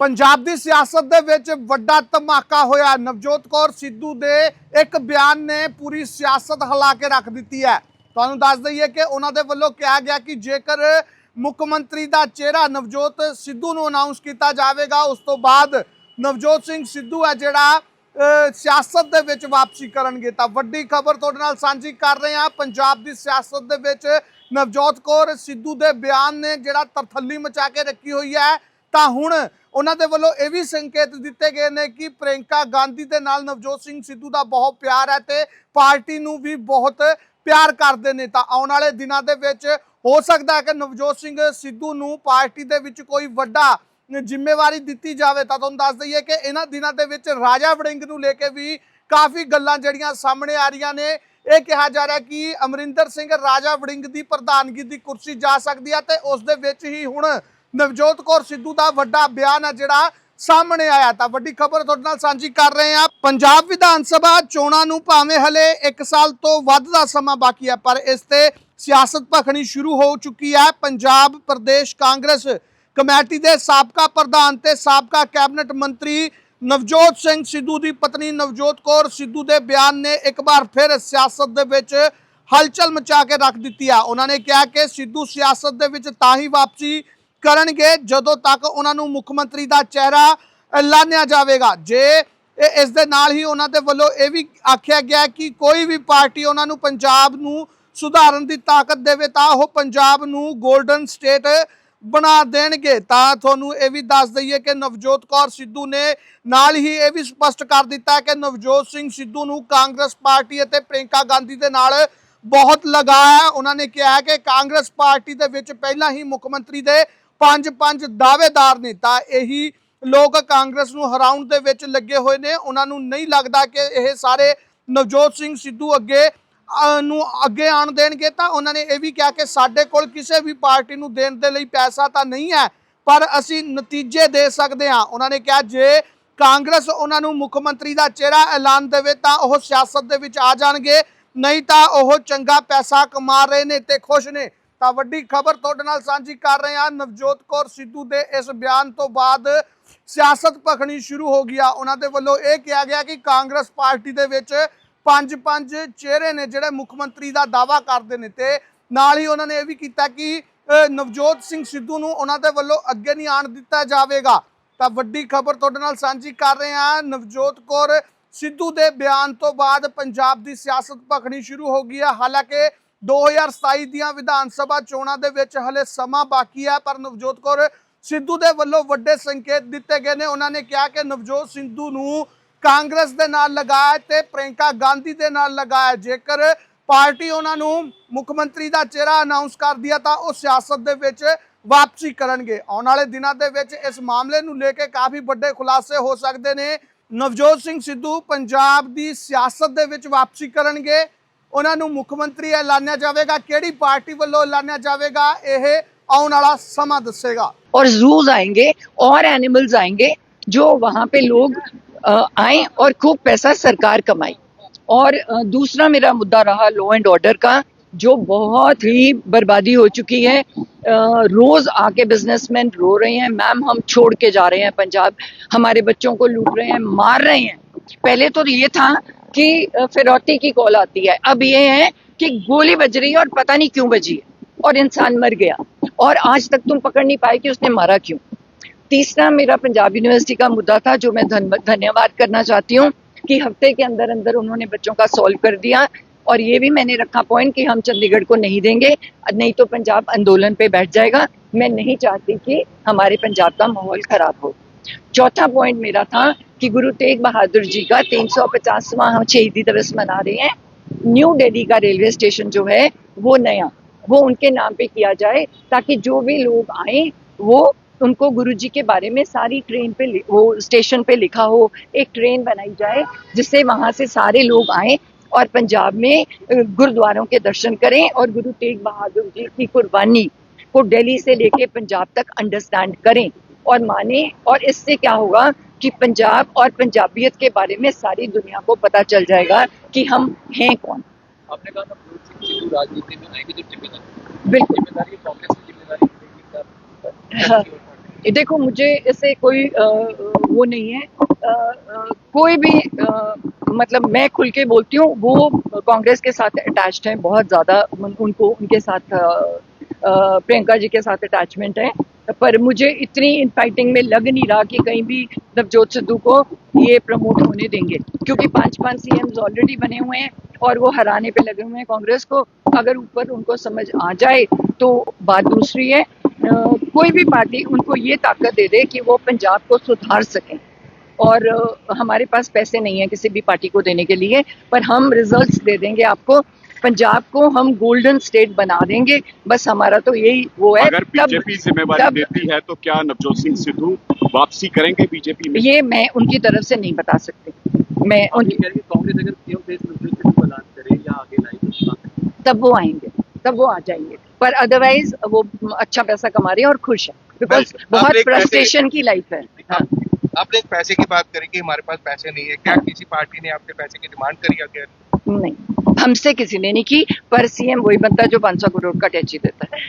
ਪੰਜਾਬ ਦੀ ਸਿਆਸਤ ਦੇ ਵਿੱਚ ਵੱਡਾ ਧਮਾਕਾ ਹੋਇਆ। ਨਵਜੋਤ ਕੌਰ ਸਿੱਧੂ ਦੇ ਇੱਕ ਬਿਆਨ ਨੇ ਪੂਰੀ ਸਿਆਸਤ ਹਿਲਾ ਕੇ ਰੱਖ ਦਿੱਤੀ ਹੈ। ਤੁਹਾਨੂੰ ਦੱਸ ਦਈਏ ਕਿ ਉਹਨਾਂ ਦੇ ਵੱਲੋਂ ਕਿਹਾ ਗਿਆ ਕਿ ਜੇਕਰ ਮੁੱਖ ਮੰਤਰੀ ਦਾ ਚਿਹਰਾ ਨਵਜੋਤ ਸਿੱਧੂ ਨੂੰ ਅਨਾਉਂਸ ਕੀਤਾ ਜਾਵੇਗਾ, ਉਸ ਤੋਂ ਬਾਅਦ ਨਵਜੋਤ ਸਿੰਘ ਸਿੱਧੂ ਹੈ ਜਿਹੜਾ ਸਿਆਸਤ ਦੇ ਵਿੱਚ ਵਾਪਸੀ ਕਰਨਗੇ। ਤਾਂ ਵੱਡੀ ਖਬਰ ਤੁਹਾਡੇ ਨਾਲ ਸਾਂਝੀ ਕਰ ਰਹੇ ਹਾਂ। ਪੰਜਾਬ ਦੀ ਸਿਆਸਤ ਦੇ ਵਿੱਚ ਨਵਜੋਤ ਕੌਰ ਸਿੱਧੂ ਦੇ ਬਿਆਨ ਨੇ ਜਿਹੜਾ ਤਰਥੱਲੀ ਮਚਾ ਕੇ ਰੱਖੀ ਹੋਈ ਹੈ। ਤਾਂ ਹੁਣ ਉਹਨਾਂ ਦੇ ਵੱਲੋਂ ਇਹ ਵੀ ਸੰਕੇਤ ਦਿੱਤੇ ਗਏ ਨੇ ਕਿ ਪ੍ਰਿੰਕਾ ਗਾਂਧੀ ਦੇ ਨਾਲ ਨਵਜੋਤ ਸਿੰਘ ਸਿੱਧੂ ਦਾ ਬਹੁਤ ਪਿਆਰ ਹੈ ਤੇ ਪਾਰਟੀ ਨੂੰ ਵੀ ਬਹੁਤ ਪਿਆਰ ਕਰਦੇ ਨੇ। ਤਾਂ ਆਉਣ ਵਾਲੇ ਦਿਨਾਂ ਦੇ ਵਿੱਚ ਹੋ ਸਕਦਾ ਹੈ ਕਿ ਨਵਜੋਤ ਸਿੰਘ ਸਿੱਧੂ ਨੂੰ ਪਾਰਟੀ ਦੇ ਵਿੱਚ ਕੋਈ ਵੱਡਾ ਜ਼ਿੰਮੇਵਾਰੀ ਦਿੱਤੀ ਜਾਵੇ। ਤਾਂ ਤੁਹਾਨੂੰ ਦੱਸ ਦਈਏ ਕਿ ਇਹਨਾਂ ਦਿਨਾਂ ਦੇ ਵਿੱਚ ਰਾਜਾ ਵੜਿੰਗ ਨੂੰ ਲੈ ਕੇ ਵੀ ਕਾਫੀ ਗੱਲਾਂ ਜਿਹੜੀਆਂ ਸਾਹਮਣੇ ਆ ਰਹੀਆਂ ਨੇ। ਇਹ ਕਿਹਾ ਜਾ ਰਿਹਾ ਕਿ ਅਮਰਿੰਦਰ ਸਿੰਘ ਰਾਜਾ ਵੜਿੰਗ ਦੀ ਪ੍ਰਧਾਨਗੀ ਦੀ ਕੁਰਸੀ ਜਾ ਸਕਦੀ ਹੈ ਤੇ ਉਸ ਦੇ ਵਿੱਚ ਹੀ ਹੁਣ ਨਵਜੋਤ ਕੌਰ ਸਿੱਧੂ ਦਾ ਵੱਡਾ ਬਿਆਨ ਹੈ ਜਿਹੜਾ ਸਾਹਮਣੇ ਆਇਆ ਤਾਂ ਵੱਡੀ ਖਬਰ ਤੁਹਾਡੇ ਨਾਲ ਸਾਂਝੀ ਕਰ ਰਹੇ ਹਾਂ। ਪੰਜਾਬ ਵਿਧਾਨ ਸਭਾ ਚੋਣਾਂ ਨੂੰ ਭਾਵੇਂ ਹਲੇ 1 ਸਾਲ ਤੋਂ ਵੱਧ ਦਾ ਸਮਾਂ ਬਾਕੀ ਹੈ ਪਰ ਇਸ ਤੇ ਸਿਆਸਤ ਭਖਣੀ ਸ਼ੁਰੂ ਹੋ ਚੁੱਕੀ ਹੈ ਪੰਜਾਬ ਪ੍ਰਦੇਸ਼ ਕਾਂਗਰਸ ਕਮੇਟੀ ਦੇ ਸਾਬਕਾ ਪ੍ਰਧਾਨ ਤੇ ਸਾਬਕਾ ਕੈਬਨਿਟ ਮੰਤਰੀ ਨਵਜੋਤ ਸਿੰਘ ਸਿੱਧੂ ਦੀ ਪਤਨੀ ਨਵਜੋਤ ਕੌਰ ਸਿੱਧੂ ਦੇ ਬਿਆਨ ਨੇ ਇੱਕ ਵਾਰ ਫਿਰ ਸਿਆਸਤ ਦੇ ਵਿੱਚ ਹਲਚਲ ਮਚਾ ਕੇ ਰੱਖ ਦਿੱਤੀ ਆ। ਉਹਨਾਂ ਨੇ ਕਿਹਾ ਕਿ ਸਿੱਧੂ ਸਿਆਸਤ ਦੇ ਵਿੱਚ ਤਾਂ ਹੀ ਵਾਪਸੀ ਕਰਨਗੇ ਜਦੋਂ ਤੱਕ ਉਹਨਾਂ ਨੂੰ ਮੁੱਖ ਮੰਤਰੀ ਦਾ ਚਿਹਰਾ ਐਲਾਨਿਆ ਜਾਵੇਗਾ। ਜੇ ਇਸ ਦੇ ਨਾਲ ਹੀ ਉਹਨਾਂ ਦੇ ਵੱਲੋਂ ਇਹ ਵੀ ਆਖਿਆ ਗਿਆ ਕਿ ਕੋਈ ਵੀ ਪਾਰਟੀ ਉਹਨਾਂ ਨੂੰ ਪੰਜਾਬ ਨੂੰ ਸੁਧਾਰਨ ਦੀ ਤਾਕਤ ਦੇਵੇ ਤਾਂ ਉਹ ਪੰਜਾਬ ਨੂੰ 골ਡਨ ਸਟੇਟ ਬਣਾ ਦੇਣਗੇ। ਤਾਂ ਤੁਹਾਨੂੰ ਇਹ ਵੀ ਦੱਸ ਦਈਏ ਕਿ ਨਵਜੋਤ ਕੌਰ ਸਿੱਧੂ ਨੇ ਨਾਲ ਹੀ ਇਹ ਵੀ ਸਪਸ਼ਟ ਕਰ ਦਿੱਤਾ ਕਿ ਨਵਜੋਤ ਸਿੰਘ ਸਿੱਧੂ ਨੂੰ ਕਾਂਗਰਸ ਪਾਰਟੀ ਅਤੇ ਪ੍ਰਿੰਕਾ ਗਾਂਧੀ ਦੇ ਨਾਲ ਬਹੁਤ ਲਗਾਅ ਹੈ। ਉਹਨਾਂ ਨੇ ਕਿਹਾ ਹੈ ਕਿ ਕਾਂਗਰਸ ਪਾਰਟੀ ਦੇ ਵਿੱਚ ਪਹਿਲਾਂ ਹੀ ਮੁੱਖ ਮੰਤਰੀ ਦੇ ਪੰਜ ਪੰਜ ਦਾਅਵੇਦਾਰ ਨੇ, ਤਾਂ ਇਹੀ ਲੋਕ ਕਾਂਗਰਸ ਨੂੰ ਹਰਾਉਣ ਦੇ ਵਿੱਚ ਲੱਗੇ ਹੋਏ ਨੇ। ਉਹਨਾਂ ਨੂੰ ਨਹੀਂ ਲੱਗਦਾ ਕਿ ਇਹ ਸਾਰੇ ਨਵਜੋਤ ਸਿੰਘ ਸਿੱਧੂ ਅੱਗੇ ਨੂੰ ਅੱਗੇ ਆਣ ਦੇਣਗੇ, ਤਾਂ ਉਹਨਾਂ ਨੇ ਇਹ ਵੀ ਕਿਹਾ ਕਿ ਸਾਡੇ ਕੋਲ ਕਿਸੇ ਵੀ ਪਾਰਟੀ ਨੂੰ ਦੇਣ ਦੇ ਲਈ ਪੈਸਾ ਤਾਂ ਨਹੀਂ ਹੈ, ਪਰ ਅਸੀਂ ਨਤੀਜੇ ਦੇ ਸਕਦੇ ਹਾਂ। ਉਹਨਾਂ ਨੇ ਕਿਹਾ, ਜੇ ਕਾਂਗਰਸ ਉਹਨਾਂ ਨੂੰ ਮੁੱਖ ਮੰਤਰੀ ਦਾ ਚਿਹਰਾ ਐਲਾਨ ਦੇਵੇ, ਤਾਂ ਉਹ ਸਿਆਸਤ ਦੇ ਵਿੱਚ ਆ ਜਾਣਗੇ, ਨਹੀਂ ਤਾਂ ਉਹ ਚੰਗਾ ਪੈਸਾ ਕਮਾ ਰਹੇ ਨੇ ਤੇ ਖੁਸ਼ ਨੇ। ਤਾਂ ਵੱਡੀ ਖਬਰ ਤੁਹਾਡੇ ਨਾਲ ਸਾਂਝੀ ਕਰ ਰਹੇ ਹਾਂ। ਨਵਜੋਤ ਕੌਰ ਸਿੱਧੂ ਦੇ ਇਸ ਬਿਆਨ ਤੋਂ ਬਾਅਦ ਸਿਆਸਤ ਭਖਣੀ ਸ਼ੁਰੂ ਹੋ ਗਿਆ ਉਹਨਾਂ ਦੇ ਵੱਲੋਂ ਇਹ ਕਿਹਾ ਗਿਆ ਕਿ ਕਾਂਗਰਸ ਪਾਰਟੀ ਦੇ ਵਿੱਚ ਪੰਜ ਪੰਜ ਚਿਹਰੇ ਨੇ ਜਿਹੜੇ ਮੁੱਖ ਮੰਤਰੀ ਦਾ ਦਾਵਾ ਕਰਦੇ ਨੇ ਤੇ ਨਾਲ ਹੀ ਉਹਨਾਂ ਨੇ ਇਹ ਵੀ ਕੀਤਾ ਕਿ ਨਵਜੋਤ ਸਿੰਘ ਸਿੱਧੂ ਨੂੰ ਉਹਨਾਂ ਦੇ ਵੱਲੋਂ ਅੱਗੇ ਨਹੀਂ ਆਣ ਦਿੱਤਾ ਜਾਵੇਗਾ। ਤਾਂ ਵੱਡੀ ਖਬਰ ਤੁਹਾਡੇ ਨਾਲ ਸਾਂਝੀ ਕਰ ਰਹੇ ਹਾਂ। ਨਵਜੋਤ ਕੌਰ ਸਿੱਧੂ ਦੇ ਬਿਆਨ ਤੋਂ ਬਾਅਦ ਪੰਜਾਬ ਦੀ ਸਿਆਸਤ ਭਖਣੀ ਸ਼ੁਰੂ ਹੋ ਗਈ ਹੈ ਹਾਲਾਂਕਿ 2027 ਦੀਆਂ ਵਿਧਾਨ ਸਭਾ ਚੋਣਾਂ ਦੇ ਵਿੱਚ ਹਲੇ ਸਮਾਂ ਬਾਕੀ ਹੈ, ਪਰ ਨਵਜੋਤ ਕੌਰ ਸਿੱਧੂ ਦੇ ਵੱਲੋਂ ਵੱਡੇ ਸੰਕੇਤ ਦਿੱਤੇ ਗਏ ਨੇ। ਉਹਨਾਂ ਨੇ ਕਿਹਾ ਕਿ ਨਵਜੋਤ ਸਿੱਧੂ ਨੂੰ ਕਾਂਗਰਸ ਦੇ ਨਾਲ ਲਗਾਇਆ ਤੇ ਪ੍ਰਿੰਕਾ ਗਾਂਧੀ ਦੇ ਨਾਲ ਲਗਾਇਆ। ਜੇਕਰ ਪਾਰਟੀ ਉਹਨਾਂ ਨੂੰ ਮੁੱਖ ਮੰਤਰੀ ਦਾ ਚਿਹਰਾ ਅਨਾਉਂਸ ਕਰ ਦਿਆ ਤਾਂ ਉਹ ਸਿਆਸਤ ਦੇ ਵਿੱਚ ਵਾਪਸੀ ਕਰਨਗੇ। ਆਉਣ ਵਾਲੇ ਦਿਨਾਂ ਦੇ ਵਿੱਚ ਇਸ ਮਾਮਲੇ ਨੂੰ ਲੈ ਕੇ ਕਾਫੀ ਵੱਡੇ ਖੁਲਾਸੇ ਹੋ ਸਕਦੇ ਨੇ। ਨਵਜੋਤ ਸਿੰਘ ਸਿੱਧੂ ਪੰਜਾਬ ਦੀ ਸਿਆਸਤ ਦੇ ਵਿੱਚ ਵਾਪਸੀ ਕਰਨਗੇ। ਉਹਨਾਂ ਨੂੰ ਮੁੱਖ ਮੰਤਰੀ ਐਲਾਨਿਆ ਜਾਵੇਗਾ ਕਿਹੜੀ ਪਾਰਟੀ ਵੱਲੋਂ ਐਲਾਨਿਆ ਜਾਵੇਗਾ ਇਹ ਆਉਣ ਵਾਲਾ ਸਮਾਂ ਦੱਸੇਗਾ और जूज आएंगे और एनिमल्स आएंगे जो वहाँ पे लोग अ, आए और खूब पैसा सरकार कमाई और अ, दूसरा मेरा मुद्दा रहा लॉ एंड ऑर्डर का जो बहुत ही बर्बादी हो चुकी है अ, रोज आके बिजनेसमैन रो रहे हैं मैम हम छोड़ के जा रहे हैं पंजाब हमारे बच्चों को लूट रहे हैं मार रहे हैं पहले तो ये था कि फिरौती की कॉल आती है। अब ये है कि गोली बज रही है और पता नहीं क्यों बजी है और इंसान मर गया। और आज तक तुम पकड़ नहीं पाए कि उसने मारा क्यों। तीसरा, मेरा पंजाब यूनिवर्सिटी का मुद्दा था, जो मैं धन्यवाद करना चाहती हूँ कि हफ़्ते के अंदर अंदर उन्होंने बच्चों का सॉल्व कर दिया और ये भी मैंने रखा पॉइंट कि हम चंडीगढ़ को नहीं देंगे, नहीं तो पंजाब आंदोलन पे बैठ जाएगा। मैं नहीं चाहती कि हमारे पंजाब का माहौल खराब हो। चौथा पॉइंट मेरा था कि गुरु तेग बहादुर जी का तीन सौ पचासवा शहीदी दिवस मना रहे हैं। न्यू दिल्ली का रेलवे स्टेशन जो है, वो नया, वो उनके नाम पे किया जाए, ताकि जो भी लोग आए, वो उनको गुरु जी के बारे में सारी ट्रेन पे वो स्टेशन पे लिखा हो, एक ट्रेन बनाई जाए, जिससे वहाँ से सारे लोग आए और पंजाब में गुरुद्वारों के दर्शन करें और गुरु तेग बहादुर जी की कुर्बानी को दिल्ली से लेके पंजाब तक अंडरस्टैंड करें और माने, और इससे क्या होगा कि पंजाब और पंजाबियत के बारे में सारी दुनिया को पता चल जाएगा कि हम हैं कौन आपने कहा था नवजोत सिंह सिद्धू राजनीति में आएँगे तो ज़िम्मेदारी बिल्कुल ज़िम्मेदारी कांग्रेस की ज़िम्मेदारी रहेगी क्या? हाँ। देखो मुझे इससे कोई अ, वो नहीं है अ, अ, कोई भी अ, मतलब मैं खुल के बोलती हूँ वो कांग्रेस के साथ अटैच्ड हैं बहुत ज़्यादा उन- उनको उनके साथ प्रियंका जी के साथ अटैचमेंट है पर मुझे इतनी इनफाइटिंग में लग नहीं रहा कि कहीं भी नवजोत सिद्धू को ये प्रमोट होने देंगे। क्योंकि पाँच पाँच सीएम्स ऑलरेडी बने हुए हैं और वो हराने पे लगे हुए हैं कांग्रेस को। अगर ऊपर उनको समझ आ जाए तो बात दूसरी है। कोई भी पार्टी उनको ये ताकत दे दे कि वो पंजाब को सुधार सकें। और हमारे पास पैसे नहीं है किसी भी पार्टी को देने के लिए, पर हम रिजल्ट्स दे देंगे आपको। पंजाब को हम गोल्डन स्टेट बना देंगे। बस हमारा तो यही वो है। अगर बीजेपी जिम्मेवारी देती है तो क्या नवजोत सिंह सिद्धू वापसी करेंगे बीजेपी में? ये मैं उनकी तरफ़ से नहीं बता सकती। मैं उनकी हैं कांग्रेस अगर करे या आगे तो हैं। तब वो आएँगे। तब वो आ जाएँगे पर अदरवाइज़ वो अच्छा पैसा कमा रहे हैं और खुश है। बिकॉज़ बहुत फ्रस्ट्रेशन की लाइफ है। हाँ। आपने पैसे की बात करी कि हमारे पास पैसे नहीं है। क्या किसी पार्टी ने आपके पैसे की डिमांड करी आगे नहीं हमसे किसी ने नहीं की पर सीएम वही बनता है जो 500 करोड़ का टैक्सी देता है